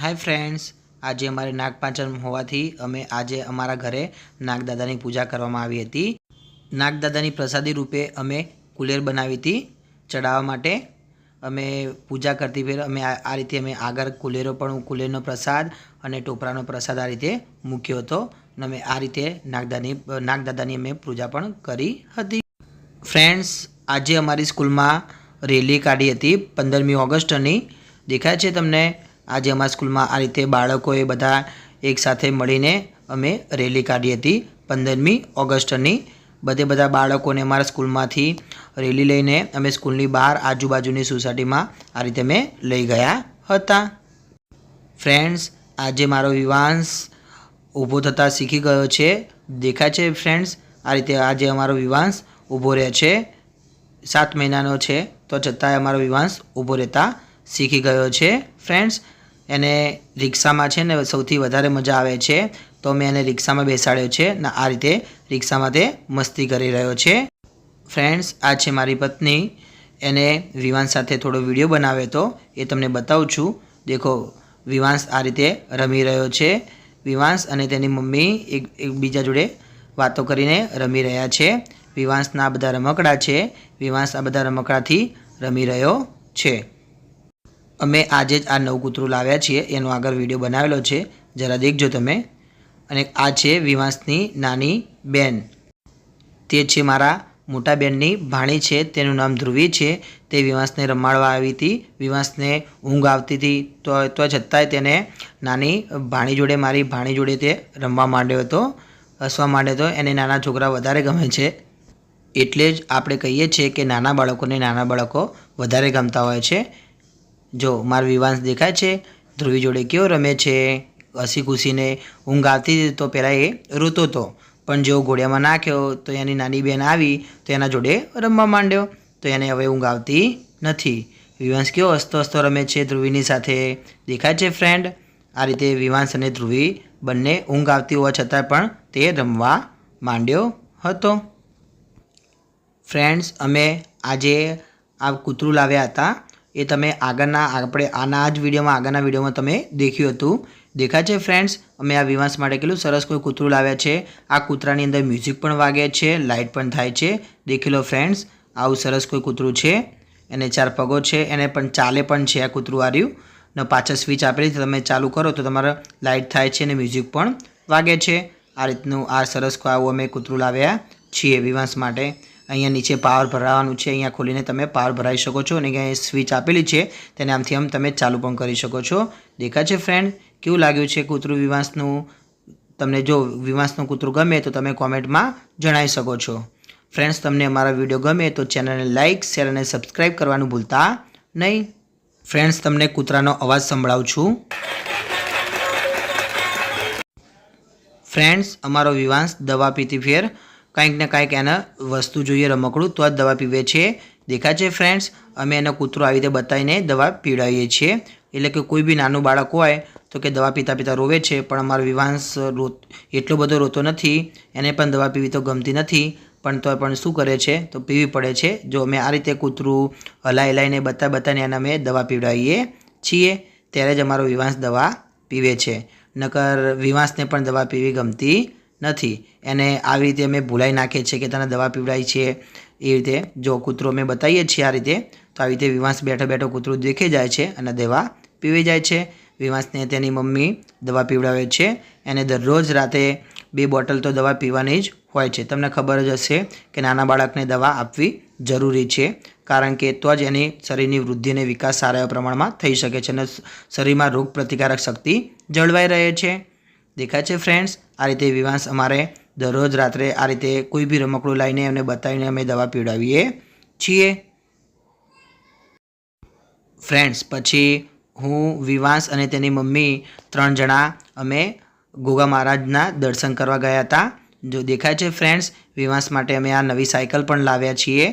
Hi friends આજે અમારે નાગપાંચમ હોવાથી અમે આજે અમારા ઘરે નાગદાદાની પૂજા કરવામાં આવી હતી. નાગદાદાની પ્રસાદી રૂપે અમે કુલેર બનાવી હતી ચડાવવા માટે. અમે પૂજા કરતી ફેર અમે આ રીતે અમે આગળ કુલેરો પણ, કુલેરનો પ્રસાદ અને ટોપરાનો પ્રસાદ આ રીતે મૂક્યો હતો અને અમે આ રીતે નાગદાની, નાગદાદાની અમે પૂજા પણ કરી હતી. ફ્રેન્ડ્સ આજે અમારી સ્કૂલમાં રેલી કાઢી હતી પંદરમી ઓગસ્ટની. દેખાય છે તમને આજે અમારા સ્કૂલમાં આ રીતે બાળકોએ બધા એકસાથે મળીને અમે રેલી કાઢી હતી પંદરમી ઓગસ્ટની. બધે બધા બાળકોને અમારા સ્કૂલમાંથી રેલી લઈને અમે સ્કૂલની બહાર આજુબાજુની સોસાયટીમાં આ રીતે અમે લઈ ગયા હતા. ફ્રેન્ડ્સ, આજે મારો વિવાંશ ઊભો થતાં શીખી ગયો છે. દેખાય છે ફ્રેન્ડ્સ, આ રીતે આજે અમારો વિવાંશ ઊભો રહે છે. સાત મહિનાનો છે, તો છતાંય અમારો વિવાંશ ઊભો રહેતા શીખી ગયો છે. ફ્રેન્ડ્સ એને રિક્ષામાં છે ને સૌથી વધારે મજા આવે છે, તો મેં એને રિક્ષામાં બેસાડ્યો છે ને આ રીતે રિક્ષામાં તે મસ્તી કરી રહ્યો છે. ફ્રેન્ડ્સ, આ છે મારી પત્ની. એને વિવાન સાથે થોડો વીડિયો બનાવ્યો હતો. એ તમને બતાવું છું. દેખો, વિવાંશ આ રીતે રમી રહ્યો છે. વિવાંશ અને તેની મમ્મી એક, એકબીજા જોડે વાતો કરીને રમી રહ્યા છે. વિવાંશના આ બધા રમકડા છે. વિવાંશ આ બધા રમકડાથી રમી રહ્યો છે. અમે આજે જ આ નવું કૂતરું લાવ્યા છીએ, એનો આગળ વીડિયો બનાવેલો છે, જરા દેખજો તમે. અને આ છે વિવાંશની નાની બેન. તે છે મારા મોટા બેનની ભાણી છે, તેનું નામ ધ્રુવી છે. તે વિવાંશને રમાડવા આવી હતી. વિવાંશને ઊંઘ આવતી હતી, તો તો છતાંય તેને નાની ભાણી જોડે, મારી ભાણી જોડે તે રમવા માંડ્યો હતો, હસવા માંડ્યો હતો. એને નાના છોકરા વધારે ગમે છે. એટલે જ આપણે કહીએ છીએ કે નાના બાળકોને નાના બાળકો વધારે ગમતા હોય છે. જો મારો વિવાંશ દેખાય છે, ધ્રુવી જોડે કેવો રમે છે હસી ખુશીને ઊંઘ આવતી તો પહેલાં એ રૂતો હતો પણ જેવો ઘોડિયામાં નાખ્યો તો એની નાની બહેન આવી તો એના જોડે રમવા માંડ્યો. તો એને હવે ઊંઘ આવતી નથી. વિવાંશ કેવો હસતો હસતો રમે છે, ધ્રુવીની સાથે દેખાય છે ફ્રેન્ડ આ રીતે વિવાંશ અને ધ્રુવી બંને ઊંઘ આવતી હોવા છતાં પણ તે રમવા માંડ્યો હતો. ફ્રેન્ડ્સ અમે આજે આ કૂતરું લાવ્યા હતા. એ તમે આગળના, આપણે આના જ વિડીયોમાં, આગળના વિડીયોમાં તમે દેખ્યું હતું. દેખાય છે ફ્રેન્ડ્સ અમે આ વિવાંશ માટે કેટલું સરસ કોઈ કૂતરું લાવ્યા છે. આ કૂતરાની અંદર મ્યુઝિક પણ વાગે છે લાઇટ પણ થાય છે. દેખી લો ફ્રેન્ડ્સ આવું સરસ કોઈ કૂતરું છે. એને ચાર પગો છે, એને પણ ચાલે પણ છે આ કૂતરું આર્યું. ને પાછળ સ્વિચ આપેલી તમે ચાલુ કરો, તો તમારે લાઇટ થાય છે અને મ્યુઝિક પણ વાગે છે. આ રીતનું, આ સરસ આવું અમે કૂતરું લાવ્યા છીએ વિવાંશ માટે. અહીંયા નીચે પાવર ભરાવાનું છે, અહીંયા ખોલીને તમે પાવર ભરાઈ શકો છો અને અહીંયા સ્વિચ આપેલી છે, તેને આમથી આમ તમે ચાલુ પણ કરી શકો છો. દેખાય છે ફ્રેન્ડ કેવું લાગ્યું છે કૂતરું વિવાંસનું? તમને જો વિવાંસનું કૂતરું ગમે તો તમે કોમેન્ટમાં જણાવી શકો છો. ફ્રેન્ડ્સ તમને અમારા વીડિયો ગમે તો ચેનલને લાઇક શેર અને સબસ્ક્રાઈબ કરવાનું ભૂલતા નહીં. ફ્રેન્ડ્સ તમને કૂતરાનો અવાજ સંભળાવું છું. ફ્રેન્ડ્સ અમારો વિવાંશ દવા પીતી ફેર કાંઈક ને કાંઈક એને વસ્તુ જોઈએ રમકડું, તો જ દવા પીવે છે. દેખાય છે ફ્રેન્ડ્સ અમે એનો કૂતરો આવી રીતે બતાવીને દવા પીવડાવીએ છીએ. એટલે કે કોઈ બી નાનું બાળક હોય તો કે દવા પીતા પીતા રોવે છે, પણ અમારો વિવાંશ રો એટલો બધો રોતો નથી. એને પણ દવા પીવી તો ગમતી નથી. પણ તો પણ શું કરે છે? તો પીવી પડે છે. જો અમે આ રીતે કૂતરું હલાઈ હલાઈને બતા બતાને એને અમે દવા પીવડાવીએ છીએ, ત્યારે જ અમારો વિવાંશ દવા પીવે છે. નકર વિવાંશને પણ દવા પીવી ગમતી નથી. એને આવી રીતે અમે ભૂલાઈ નાખીએ છીએ કે તને દવા પીવડાવી છે એ રીતે જો કૂતરો અમે બતાવીએ છીએ આ રીતે, તો આવી રીતે વિવાંશ બેઠો બેઠો કૂતરું દેખે જાય છે અને દવા પીવી જાય છે. વિવાંશને તેની મમ્મી દવા પીવડાવે છે. એને દરરોજ રાતે બે બોટલ તો દવા પીવાની જ હોય છે. તમને ખબર જ હશે કે નાના બાળકને દવા આપવી જરૂરી છે, કારણ કે તો જ એની શરીરની વૃદ્ધિ અને વિકાસ સારા એવા પ્રમાણમાં થઈ શકે છે અને શરીરમાં રોગ પ્રતિકારક શક્તિ જળવાઈ રહે છે. દેખાય છે ફ્રેન્ડ્સ આ રીતે વિવાંશ અમારે દરરોજ રાત્રે આ રીતે કોઈ બી રમકડું લાવીને એમને બતાવીને અમે દવા પીવડાવીએ છીએ. ફ્રેન્ડ્સ પછી હું વિવાંશ અને તેની મમ્મી ત્રણ જણા અમે ગોગા મહારાજના દર્શન કરવા ગયા હતા. જો દેખાય છે ફ્રેન્ડ્સ વિવાંશ માટે અમે આ નવી સાયકલ પણ લાવ્યા છીએ.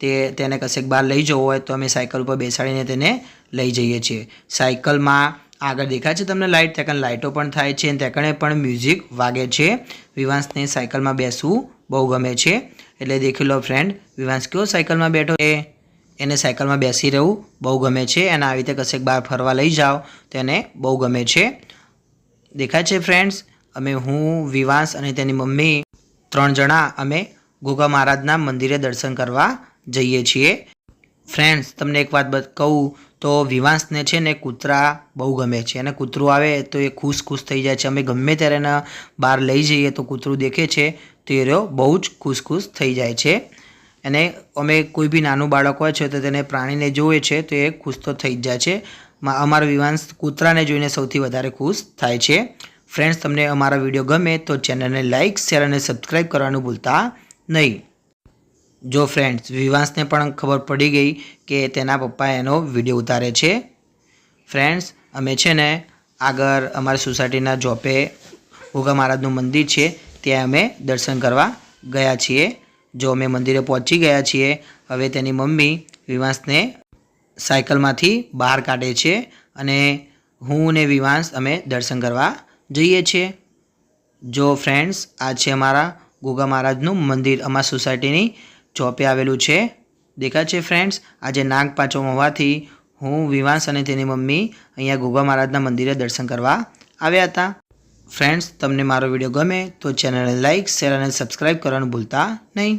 તે તેને કશેક બહાર લઈ જવું હોય તો અમે સાયકલ ઉપર બેસાડીને તેને લઈ જઈએ છીએ. સાયકલમાં આગળ દેખાય છે તમને લાઇટ ત્યાં લાઇટો પણ થાય છે અને ત્યાં પણ મ્યુઝિક વાગે છે. વિવાંશને સાયકલમાં બેસવું બહુ ગમે છે. એટલે દેખી લો ફ્રેન્ડ વિવાંશ કયો સાયકલમાં બેઠો છે? એને સાયકલમાં બેસી રહેવું બહુ ગમે છે અને આવી રીતે કશેક બહાર ફરવા લઈ જાઓ તો એને બહુ ગમે છે. દેખાય છે ફ્રેન્ડ્સ અમે હું, વિવાંશ અને તેની મમ્મી ત્રણ જણા અમે ગોગા મહારાજના મંદિરે દર્શન કરવા જઈએ છીએ. ફ્રેન્ડ્સ તમને એક વાત કહું, તો વિવાંશને છે ને કૂતરા બહુ ગમે છે. અને કૂતરું આવે તો એ ખુશ ખુશ થઈ જાય છે. અમે ગમે ત્યારે એને બહાર લઈ જઈએ તો કૂતરું દેખે છે, તો એ રહ્યો બહુ જ ખુશ ખુશ થઈ જાય છે. અને અમે કોઈ બી નાનું બાળક હોય છે તો તેને પ્રાણીને જોવે છે તો એ ખુશ તો થઈ જ જાય છે. અમારો વિવાંશ કૂતરાને જોઈને સૌથી વધારે ખુશ થાય છે. ફ્રેન્ડ્સ તમને અમારા વીડિયો ગમે તો ચેનલને લાઇક શેર અને સબસ્ક્રાઈબ કરવાનું ભૂલતા નહીં. જો ફ્રેન્ડ્સ વિવાંશને પણ ખબર પડી ગઈ કે તેના પપ્પા એનો વીડિયો ઉતારે છે. ફ્રેન્ડ્સ અમે છે ને આગળ અમારી સોસાયટીના જોપે ગોગા મહારાજનું મંદિર છે, ત્યાં અમે દર્શન કરવા ગયા છીએ. જો અમે મંદિરે પહોંચી ગયા છીએ, હવે તેની મમ્મી વિવાંશને સાયકલમાંથી બહાર કાઢે છે અને હું ને વિવાંશ અમે દર્શન કરવા જઈએ છીએ. જો ફ્રેન્ડ્સ આ છે અમારા ગોગા મહારાજનું મંદિર, અમારા સોસાયટીની ચોપે આવેલું છે. દેખાય છે ફ્રેન્ડ્સ આજે નાગ પાંચમ હોવાથી હું વિવાંશ અને તેની મમ્મી અહીંયા ગોગા મહારાજના મંદિરે દર્શન કરવા આવ્યા હતા. ફ્રેન્ડ્સ તમને મારો વીડિયો ગમે તો ચેનલને લાઇક શેર અને સબસ્ક્રાઈબ કરવાનું ભૂલતા નહીં.